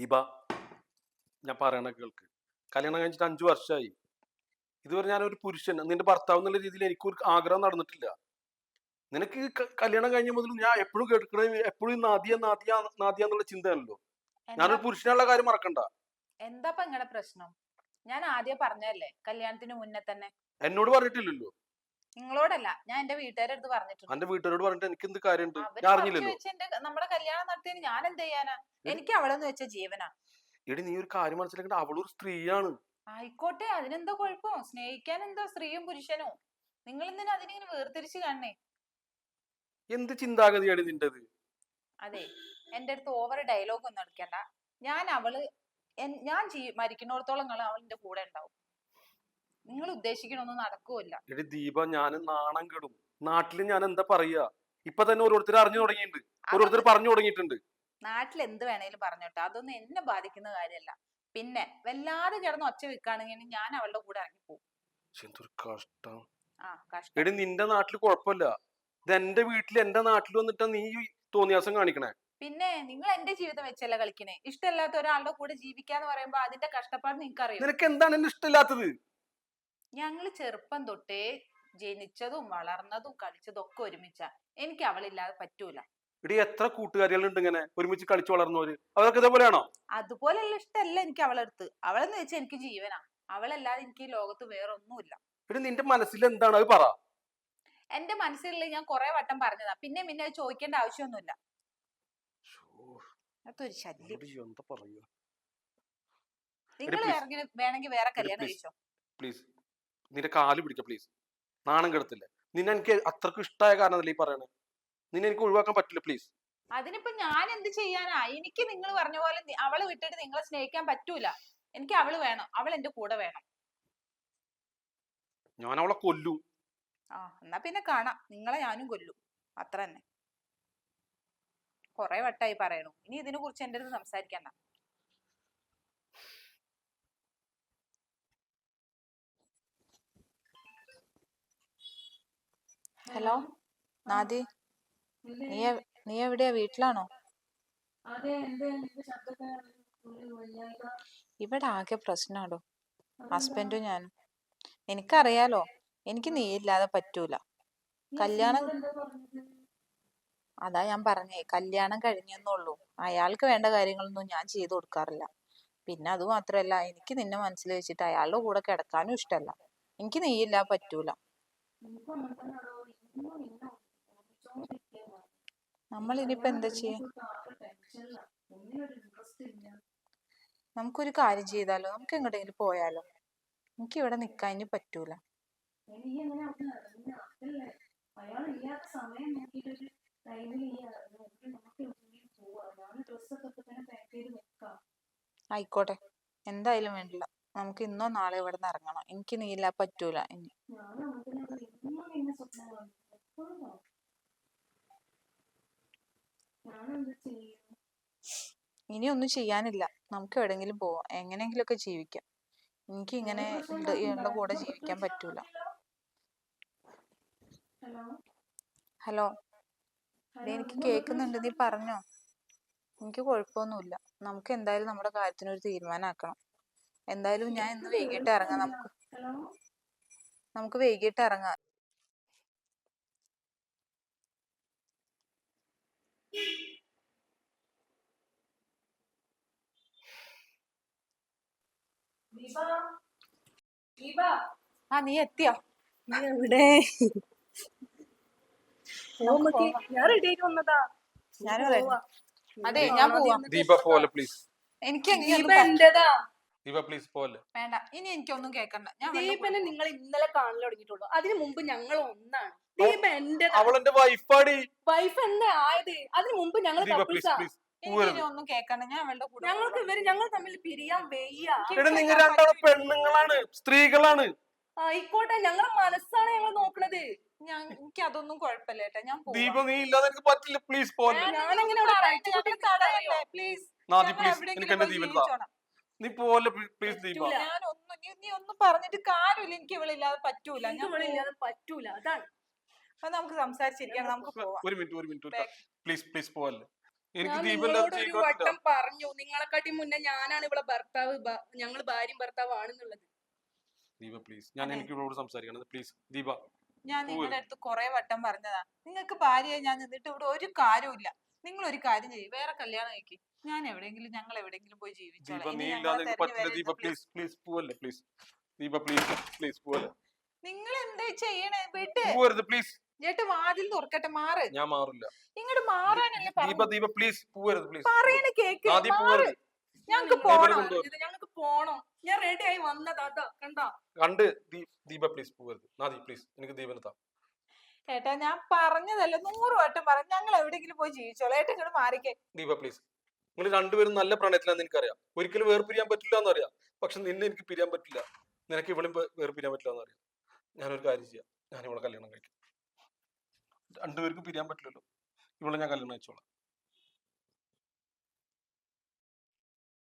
ദീപ ഞാൻ പറയണ കേൾക്ക്. കല്യാണം കഴിഞ്ഞിട്ട് അഞ്ചു വർഷമായി ഇതുവരെ ഞാനൊരു പുരുഷൻ നിന്റെ ഭർത്താവ് എന്നുള്ള രീതിയിൽ എനിക്കൊരു ആഗ്രഹം നടന്നിട്ടില്ല. നിനക്ക് കല്യാണം കഴിഞ്ഞ മുതൽ ഞാൻ എപ്പോഴും കേൾക്കണ എപ്പോഴും നാദിയ നാദിയ നാദിയ എന്നുള്ള ചിന്തയാണല്ലോ. ഞാനൊരു പുരുഷനുള്ള കാര്യം മറക്കണ്ട. എന്താ ഇങ്ങനെ പ്രശ്നം? ഞാൻ ആദ്യം പറഞ്ഞല്ലേ കല്യാണത്തിന് മുന്നേ തന്നെ? എന്നോട് പറഞ്ഞിട്ടില്ലല്ലോ. നിങ്ങളോടല്ല ഞാൻ എന്റെ വീട്ടുകാരുടെ അടുത്ത് പറഞ്ഞിട്ടുണ്ട്. എന്റെ വീട്ടുകാരോട് പറഞ്ഞിട്ട് എനിക്ക് എന്ത് കാര്യമുണ്ട്? ഞാൻ അറിഞ്ഞില്ലല്ലോ. നമ്മുടെ കല്യാണം നടത്തിയതിന് ഞാൻ എന്ത് ചെയ്യാനാ? എനിക്ക് അവളെന്ന് വെച്ച ജീവനാ. എടി നീ ഒരു കാര്യം മനസ്സിലാക്കേണ്ട. അവളൊരു സ്ത്രീയാണ്. ആയിക്കോട്ടെ അതിനെന്താ കുഴപ്പം? സ്നേഹിക്കാൻ എന്താ സ്ത്രീയും പുരുഷനോ? നിങ്ങൾ എന്തിനാ അതിനെ വേർതിരിച്ച് കാണണേ? എന്ത് ചിന്താഗതിയാണ് നിന്റേത്? അതെ എന്റെ അടുത്ത് ഓവർ ഡയലോഗ് ഒന്നും എടുക്കണ്ട. ഞാൻ അവൾ ഞാൻ മരിക്കുന്നിടത്തോളം അവൾ അവളിന്റെ കൂടെ ഉണ്ടാവും. നിങ്ങൾ ഉദ്ദേശിക്കണൊന്നും നടക്കൂല എടി ദീപ ഞാൻ നാണം കെടും. നാട്ടിൽ ഞാൻ എന്താ പറയാ? ഇപ്പൊ തന്നെ ഓരോരുത്തർ അറിഞ്ഞു തുടങ്ങിയിട്ടുണ്ട്. ഓരോരുത്തർ പറഞ്ഞു തുടങ്ങിയിട്ടുണ്ട്. നാട്ടിൽ എന്ത് വേണേലും പറഞ്ഞോട്ടെ. അതൊന്നും എന്നെ ബാധിക്കുന്ന കാര്യമല്ല പിന്നെ വല്ലാതെ കിടന്ന് ഒച്ച വെക്കുകയാണെങ്കിൽ ഞാൻ അവളുടെ കൂടെ ഇറങ്ങി പോകും എന്തൊരു കഷ്ടം. ആ കഷ്ടം. എടി നിന്റെ നാട്ടിൽ കുഴപ്പമില്ല. ഇത് എന്റെ വീട്ടിൽ എന്റെ നാട്ടിൽ വന്നിട്ടാ നീ ഈ തോന്നിയാസം കാണിക്കണേ. പിന്നെ നിങ്ങൾ എന്റെ ജീവിതം വെച്ചല്ല കളിക്കണേ? ഇഷ്ടമില്ലാത്ത ഒരാളുടെ കൂടെ ജീവിക്കാന്ന് പറയുമ്പോ അതിന്റെ കഷ്ടപ്പാട് നിനക്കറിയാം? അറിയാം നിനക്ക് എന്താണ് എന്നെ ഇഷ്ടമില്ലാത്തത്? ഞങ്ങൾ ചെറുപ്പം തൊട്ടേ ജനിച്ചതും വളർന്നതും കളിച്ചതും ഒക്കെ ഒരുമിച്ചാ. എനിക്ക് അവളില്ലാതെ പറ്റൂല. ഇടി എത്ര കൂട്ടുകാരികളുണ്ട് ഇങ്ങനെ? ഒരുമിച്ച് കളിച്ചു വളർന്നവര്. അവരൊക്കെ ഇതേപോലെയാണോ? അതുപോലെയുള്ള ഇഷ്ടമല്ല എനിക്ക് അവളെടുത്ത് അവളെന്ന് വെച്ചാൽ എനിക്ക് ജീവനാ. അവളല്ലാതെ എനിക്ക് ഈ ലോകത്ത് വേറെ ഒന്നുമില്ല എടി നിന്റെ മനസ്സിൽ എന്താണ്? അത് പറ. എന്റെ മനസ്സിലുള്ള ഞാൻ കുറെ വട്ടം പറഞ്ഞതാ. പിന്നെ പിന്നെ അത് ചോദിക്കേണ്ട ആവശ്യമൊന്നുമില്ല. അതൊരു ശല്യം. നിങ്ങൾ വേണമെങ്കിൽ വേറെ കല്യാണം കഴിച്ചോ? പ്ലീസ് നിന്റെ കാൽ പിടിക്ക പ്ലീസ് നാണം കെടുത്തില്ല? നിന്നെ എനിക്ക് അത്രക്കും ഇഷ്ടമായ കാരണമല്ലേ ഈ പറയണേ? നിന്നെ എനിക്ക് ഒഴിവാക്കാൻ പറ്റില്ല പ്ലീസ് അതിനിപ്പോ ഞാൻ എന്ത് ചെയ്യാനാ? എനിക്ക് നിങ്ങൾ പറഞ്ഞ പോലെ അവൾ അവളെ വിട്ടിട്ട് നിങ്ങളെ സ്നേഹിക്കാൻ പറ്റൂല. എനിക്ക് അവൾ വേണം. അവൾ എന്റെ കൂടെ വേണം. ഞാൻ അവളെ കൊല്ലു. ആ എന്നാ പിന്നെ കാണാം. നിങ്ങളെ ഞാനും കൊല്ലും. അത്ര തന്നെ. കൊറേ വട്ടായി പറയണു. ഇനി ഇതിനെ കുറിച്ച് എന്റെ അടുത്ത് സംസാരിക്കണ്ട. ഹലോ നാദി നീ നീ എവിടെയാ വീട്ടിലാണോ ഇവിടെ ആകെ പ്രശ്നാടോ. ഹസ്ബൻഡും ഞാനും. എനിക്കറിയാലോ എനിക്ക് നീ ഇല്ലാതെ പറ്റൂല കല്യാണം അതാ ഞാൻ പറഞ്ഞേ കല്യാണം കഴിഞ്ഞെന്നുള്ളൂ. അയാൾക്ക് വേണ്ട കാര്യങ്ങളൊന്നും ഞാൻ ചെയ്തു കൊടുക്കാറില്ല. പിന്നെ അത് മാത്രല്ല എനിക്ക് നിന്നെ മനസ്സിൽ വെച്ചിട്ട് അയാളുടെ കൂടെ കിടക്കാനും ഇഷ്ടമല്ല എനിക്ക് നീയില്ല പറ്റൂല. നമ്മൾ എന്താ ചെയ്യാ? നമുക്കൊരു കാര്യം ചെയ്താലോ? നമുക്ക് എങ്ങോട്ടെങ്കിലും പോയാലോ? എനിക്ക് ഇവിടെ നിക്കാൻ ഇനി പറ്റൂല. ആയിക്കോട്ടെ. എന്തായാലും വേണ്ടില്ല. നമുക്ക് ഇന്നോ നാളെ ഇവിടെ നിന്ന് ഇറങ്ങണം. എനിക്ക് നീല പറ്റൂല ഇനി ഞാൻ അങ്ങനെ ഇന്നും നിന്നെ സ്വപ്നം കാണുന്നു എപ്പോഴും ഞാനെന്താ ചെയ്യും ഇനി ഒന്നും ചെയ്യാനില്ല. നമുക്ക് എവിടെങ്കിലും പോവാം. എങ്ങനെയെങ്കിലും ഒക്കെ ജീവിക്കാം. എനിക്ക് ഇങ്ങനെ ഇയാളുടെ കൂടെ ജീവിക്കാൻ പറ്റൂല. ഹലോ? എനിക്ക് കേൾക്കുന്നുണ്ട് നീ പറഞ്ഞോ? എനിക്ക് കുഴപ്പമൊന്നുമില്ല. നമുക്ക് എന്തായാലും നമ്മുടെ കാര്യത്തിനൊരു തീരുമാനമാക്കണം. എന്തായാലും ഞാൻ ഇന്ന് വൈകിട്ട് ഇറങ്ങാം. നമുക്ക് നമുക്ക് വൈകിട്ട് ഇറങ്ങാം. ആ നീ എത്തിയോ? നീ എവിടെ? നമുക്ക് ഞാൻ റെഡി ആയിട്ട് വന്നതാ. ഞാൻ. അതെ ഞാൻ പോവാ. ദീപ? പോലെ പ്ലീസ് എനിക്ക് ഇനി ദീപ എന്റേതാ? ദീപ പ്ലീസ് പോലെ. വേണ്ട. ഇനി എനിക്കൊന്നും കേക്കണ്ട. ഞാൻ ദീപനെ നിങ്ങൾ ഇന്നലെ കാണൽ തുടങ്ങിയിട്ടുള്ളൂ. അതിനു മുമ്പ് ഞങ്ങൾ ഒന്നാണ്. ദീപ എന്റെ അവളെന്റെ വൈഫാടി വൈഫ് എന്താ ആയത്? അതിനു മുമ്പ് ഞങ്ങൾ ദീപ പ്ലീസ് കപ്പിൾസാ ഒന്നും കേൾക്കണ്ട ഞാൻ അവളുടെ കൂടെ ഞങ്ങൾക്ക് ഇവർ ഞങ്ങൾ തമ്മിൽ പിരിയാൻ വയ്യ. എടാ നിങ്ങൾ രണ്ടാളും പെണ്ണുങ്ങളാണ് സ്ത്രീകളാണ്. ആയിക്കോട്ടെ ഞങ്ങളെ മനസ്സാണ് ഞങ്ങൾ നോക്കണത്. ഞാൻ എനിക്ക് അതൊന്നും കുഴപ്പമില്ല ഏട്ടാ ഞാൻ ദീപ നീ ഇല്ലാതെ എനിക്ക് പറ്റില്ല പ്ലീസ് പോലെ പ്ലീസ് നാദി പ്ലീസ് എനിക്ക് എന്റെ ദീപൻ നീ പോലെ പ്ലീസ് ദീപ പറ്റൂല. ഞാൻ ഒന്നും നീ ഒന്നും പറഞ്ഞിട്ട് കാര്യമില്ല എനിക്ക് ഇവളില്ലാതെ പറ്റൂല. ഞാൻ ഇവളില്ലാതെ പറ്റൂല അതാണ്. അപ്പൊ നമുക്ക് സംസാരിച്ചിരിക്കാം നമുക്ക് പോവാം. ഒരു മിനിറ്റ് ഒരു മിനിറ്റ്. പ്ലീസ് പ്ലീസ് പോലെ എനിക്ക് നിങ്ങളോട് ഒരു വട്ടം പറഞ്ഞു. നിങ്ങളെക്കാട്ടി മുന്നേ ഞാനാണ് ഇവിടെ ഭർത്താവ് ഞങ്ങൾ ഭാര്യയും ഭർത്താവ് ആണെന്നുള്ളത് ദീപ പ്ലീസ് ഞാൻ എനിക്ക് ഇവളോട് സംസാരിക്കണം പ്ലീസ് ദീപ. ഞാൻ. നിങ്ങളുടെ അടുത്ത് കുറെ വട്ടം പറഞ്ഞതാ. നിങ്ങൾക്ക് ഭാര്യയായി ഞാൻ നിന്നിട്ട് ഇവിടെ ഒരു കാര്യമില്ല നിങ്ങൾ ഒരു കാര്യം ചെയ്യും. വേറെ കല്യാണം കഴിക്കും. ഞാൻ എവിടെയെങ്കിലും ഞങ്ങൾ എവിടെയെങ്കിലും പോയി ജീവിച്ചോളാം. നിങ്ങൾ എന്താ ചെയ്യണേ? വിട്ട് പോവരുത് പ്ലീസ് ചേട്ട് വാതിൽ തുറക്കട്ടെ മാറ്. ഞാൻ മാറില്ല. മാറാനല്ലേ ദീപ ദീപ പ്ലീസ് പോവരുത് പ്ലീസ് പറയണ കേക്ക്. ആദ്യം പോവരുത്. ഞങ്ങക്ക് പോണം. ഞങ്ങൾക്ക് പോണം. ഞാൻ റെഡി ആയി വന്നതാ അതാ കണ്ടോ? കണ്ട് ദീ- ദീപ പ്ലീസ് പോവരുത്. നാദി പ്ലീസ് എനിക്ക് ദീപനെ താ. ഏട്ടാ ഞാൻ പറഞ്ഞതല്ല നൂറ് വട്ടം പറഞ്ഞു. ഞങ്ങൾ എവിടെയെങ്കിലും പോയി ജീവിച്ചോളാം. ഏട്ടൻ ഇങ്ങോട്ട് മാറിക്കേ. ദീപ പ്ലീസ് നിങ്ങൾ രണ്ടുപേരും നല്ല പ്രണയത്തിലാണെന്ന് എനിക്കറിയാം. ഒരിക്കലും വേർപിരിയാൻ പറ്റില്ല എന്നറിയാം പക്ഷെ നിന്നെ എനിക്ക് പിരിയാൻ പറ്റില്ല. നിനക്ക് ഇവളും വേർ പിരിയാൻ പറ്റില്ല എന്നറിയാം ഞാനൊരു കാര്യം ചെയ്യാം. ഞാൻ ഇവളെ കല്യാണം കഴിക്കാം. രണ്ടുപേർക്കും പിരിയാൻ പറ്റില്ലല്ലോ. ഇവളെ ഞാൻ കല്യാണം കഴിച്ചോളാം.